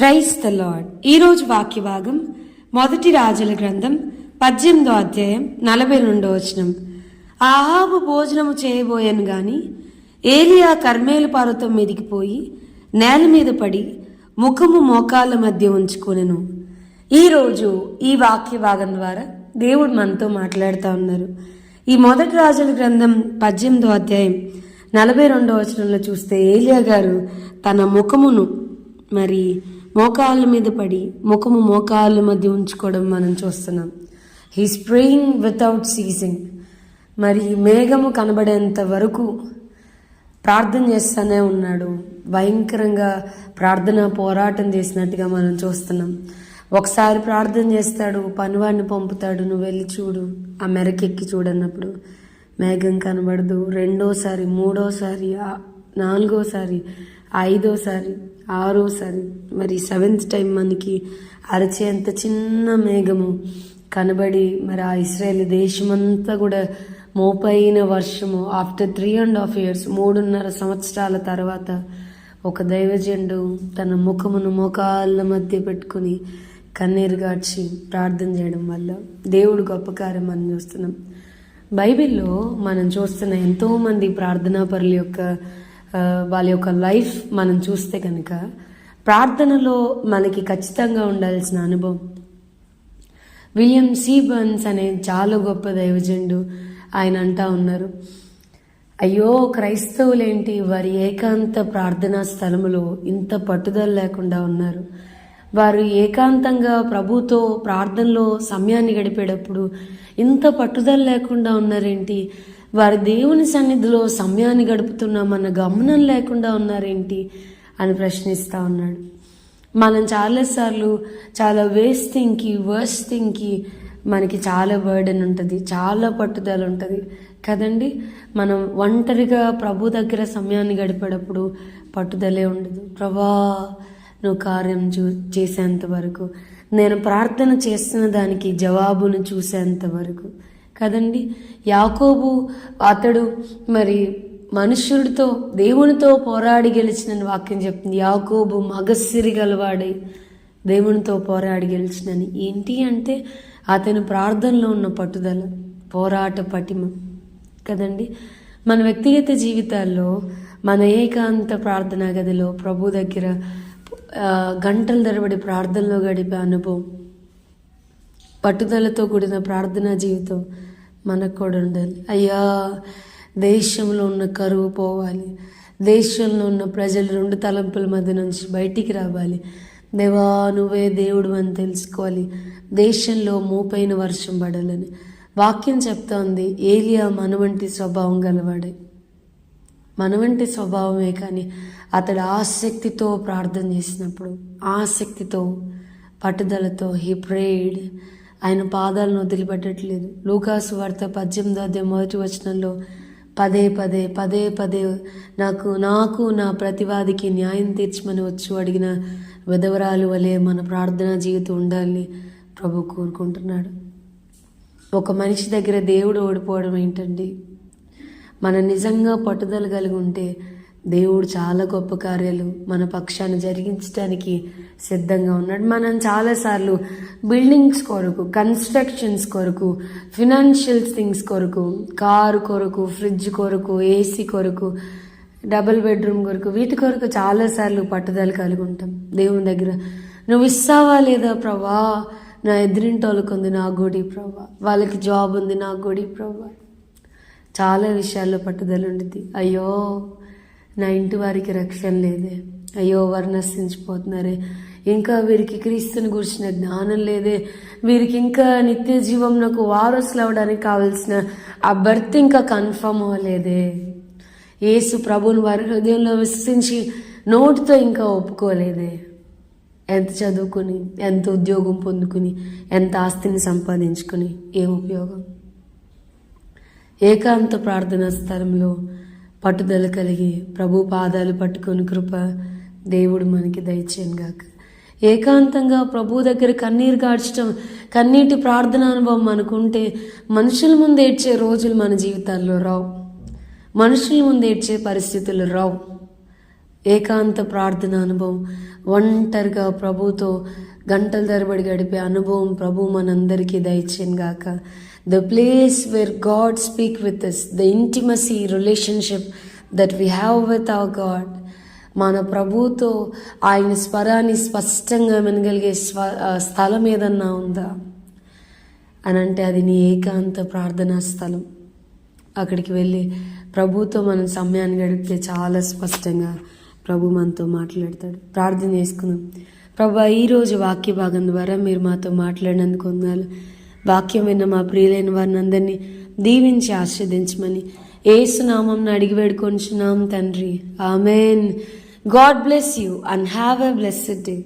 Price the lord ఈరోజు వాక్య భాగం మొదటి రాజుల గ్రంథం పద్దెనిమిదో అధ్యాయం నలభై రెండో వచనం. ఆహాబు భోజనము చేయబోయాను గాని ఏలియా కర్మేలు పర్వతం మీదికి పోయి నేల మీద పడి ముఖము మోకాళ్ళ మధ్య ఉంచుకొనెను. ఈరోజు ఈ వాక్య భాగం ద్వారా దేవుడు మనతో మాట్లాడుతూ ఉన్నారు. ఈ మొదటి రాజుల గ్రంథం పద్దెనిమిదో అధ్యాయం నలభై రెండో వచనంలో చూస్తే ఏలియా గారు తన ముఖమును మరి మోకాళ్ళ మీద పడి ముఖము మోకాళ్ళ మధ్య ఉంచుకోవడం మనం చూస్తున్నాం. హీ స్ప్రేయింగ్ వితౌట్ సీజింగ్ మరి మేఘము కనబడేంత వరకు ప్రార్థన చేస్తూనే ఉన్నాడు. భయంకరంగా ప్రార్థన పోరాటం చేసినట్టుగా మనం చూస్తున్నాం. ఒకసారి ప్రార్థన చేస్తాడు పనివాడిని పంపుతాడు నువ్వు వెళ్ళి చూడు ఆ మెరకెక్కి చూడన్నప్పుడు మేఘం కనబడదు. రెండోసారి మూడోసారి నాలుగోసారి ఐదోసారి ఆరోసారి మరి సెవెంత్ టైం మనకి అరచేంత చిన్న మేఘము కనబడి మరి ఆ ఇస్రాయేల్ దేశమంతా కూడా మోపైన వర్షము. After three and half years మూడున్నర సంవత్సరాల తర్వాత ఒక దైవజండు తన ముఖమును మోకాళ్ళ మధ్య పెట్టుకుని కన్నీరు గాడ్చి ప్రార్థన చేయడం వల్ల దేవుడు గొప్ప కార్యం మనం చూస్తున్నాం. బైబిల్లో మనం చూస్తున్న ఎంతోమంది ప్రార్థనా పరుల యొక్క వాళ్ళ యొక్క లైఫ్ మనం చూస్తే కనుక ప్రార్థనలో మనకి ఖచ్చితంగా ఉండాల్సిన అనుభవం. William C. బన్స్ అనే చాలా గొప్ప దైవజండు ఆయన అంటా ఉన్నారు అయ్యో క్రైస్తవులేంటి వారి ఏకాంత ప్రార్థనా స్థలములో ఇంత పట్టుదల లేకుండా ఉన్నారు? వారు ఏకాంతంగా ప్రభుతో ప్రార్థనలో సమయాన్ని గడిపేటప్పుడు ఇంత పట్టుదల లేకుండా ఉన్నారేంటి? వారి దేవుని సన్నిధిలో సమయాన్ని గడుపుతున్నామన్న గమనం లేకుండా ఉన్నారేంటి? అని ప్రశ్నిస్తా ఉన్నాడు. మనం చాలాసార్లు చాలా వేస్ట్ థింగ్కి వర్స్ట్ థింగ్కి మనకి చాలా బర్డెన్ ఉంటుంది చాలా పట్టుదల ఉంటుంది. కదండి? మనం ఒంటరిగా ప్రభు దగ్గర సమయాన్ని గడిపేటప్పుడు పట్టుదలే ఉండదు. ప్రభా నువ్వు కార్యం చూ చేసేంత వరకు. నేను ప్రార్థన చేస్తున్న దానికి జవాబును చూసేంత వరకు. కదండి? యాకోబు అతడు మరి మనుష్యుడితో దేవునితో పోరాడి గెలిచిన వాక్యం చెప్తుంది. యాకోబు మగసిరి గలవాడై దేవునితో పోరాడి గెలిచినని. ఏంటి అంటే అతను ప్రార్థనలో ఉన్న పట్టుదల పోరాట పటిమ. కదండి? మన వ్యక్తిగత జీవితాల్లో మన ఏకాంత ప్రార్థనా గదిలో ప్రభు దగ్గర గంటల తరబడి ప్రార్థనలో గడిపే అనుభవం పట్టుదలతో కూడిన ప్రార్థనా జీవితం మనకు కూడా ఉండాలి. అయ్యా దేశంలో ఉన్న కరువు పోవాలి. దేశంలో ఉన్న ప్రజలు రెండు తలంపుల మధ్య నుంచి బయటికి రావాలి. దేవా నువ్వే దేవుడు అని తెలుసుకోవాలి. దేశంలో మూపైన వర్షం పడాలని. వాక్యం చెప్తోంది ఏలియా మన వంటి స్వభావం గలవాడే. మనవంటి స్వభావమే కానీ అతడు ఆసక్తితో ప్రార్థన చేసినప్పుడు ఆసక్తితో పట్టుదలతో హీ ప్రేడ్ ఆయన పాదాలను వదిలిపెట్టట్లేదు. లూకాసు వార్త పద్దెనిమిదో అధ్యాయం మొదటి వచనంలో పదే పదే పదే పదే నాకు నాకు నా ప్రతివాదికి న్యాయం తీర్చమని వచ్చి అడిగిన విధవరాలు వలె మన ప్రార్థనా జీవితం ఉండాలని ప్రభు కోరుకుంటున్నాడు. ఒక మనిషి దగ్గర దేవుడు ఓడిపోవడం ఏంటండి? మనం నిజంగా పట్టుదల కలిగి ఉంటే దేవుడు చాలా గొప్ప కార్యాలు మన పక్షాన్ని జరిగించడానికి సిద్ధంగా ఉన్నాడు. మనం చాలాసార్లు బిల్డింగ్స్ కొరకు కన్స్ట్రక్షన్స్ కొరకు ఫినాన్షియల్ థింగ్స్ కొరకు కారు కొరకు ఫ్రిడ్జ్ కొరకు ఏసీ కొరకు డబుల్ బెడ్రూమ్ కొరకు వీటి కొరకు చాలాసార్లు పట్టుదల కలిగి ఉంటాం. దేవుని దగ్గర నువ్వు ఇస్తావా లేదా ప్రభా? నా ఎదిరింటోళ్ళకు ఉంది నా గుడి ప్రభా. వాళ్ళకి జాబ్ ఉంది నా గుడి ప్రభా. చాలా విషయాల్లో పట్టుదల ఉండిద్ది. అయ్యో నా ఇంటి వారికి రక్షణ లేదే. అయ్యో వారు నశించిపోతున్నారే. ఇంకా వీరికి క్రీస్తుని గురించిన జ్ఞానం లేదే. వీరికి ఇంకా నిత్య జీవంలోకి వారసులు అవడానికి కావాల్సిన ఆ బర్త్ ఇంకా కన్ఫర్మ్ అవ్వలేదే. యేసు ప్రభుని వారి హృదయంలో విశ్వసించి నోటితో ఇంకా ఒప్పుకోలేదే. ఎంత చదువుకుని ఎంత ఉద్యోగం పొందుకుని ఎంత ఆస్తిని సంపాదించుకుని ఏం ఉపయోగం? ఏకాంత ప్రార్థనా స్థలంలో పట్టుదల కలిగి ప్రభు పాదాలు పట్టుకొని కృప దేవుడు మనకి దయచేయను గాక. ఏకాంతంగా ప్రభు దగ్గర కన్నీరు గాడ్చడం కన్నీటి ప్రార్థన అనుభవం మనకుంటే మనుషుల ముందు ఏడ్చే రోజులు మన జీవితాల్లో రావు. మనుషుల ముందు ఏడ్చే పరిస్థితులు రావు. ఏకాంత ప్రార్థన అనుభవం ఒంటరిగా ప్రభుతో గంటల తరబడి గడిపే అనుభవం ప్రభు మనందరికీ దయచేయను గాక. The place where God speak with us the intimacy relationship that we have with our God మన ప్రభుతో ఆయన స్వరాన్ని స్పష్టంగా వినగలిగే స్వ స్థలం ఏదన్నా ఉందా? అని అంటే అది నీ ఏకాంత ప్రార్థనా స్థలం. అక్కడికి వెళ్ళి ప్రభుతో మనం సమయాన్ని గడిపితే చాలా స్పష్టంగా ప్రభు మనతో మాట్లాడతాడు. ప్రార్థన చేసుకుందాం. ప్రభా ఈరోజు వాక్య భాగం ద్వారా మీరు మాతో మాట్లాడినందుకు వందాలు వాక్యం విన్న మా ప్రియులైన వారిని అందరినీ దీవించి ఆస్వాదించమని ఏసునామం అడిగి వేడుకొంచున్నాం తండ్రి. Amen. God bless you and have a blessed day.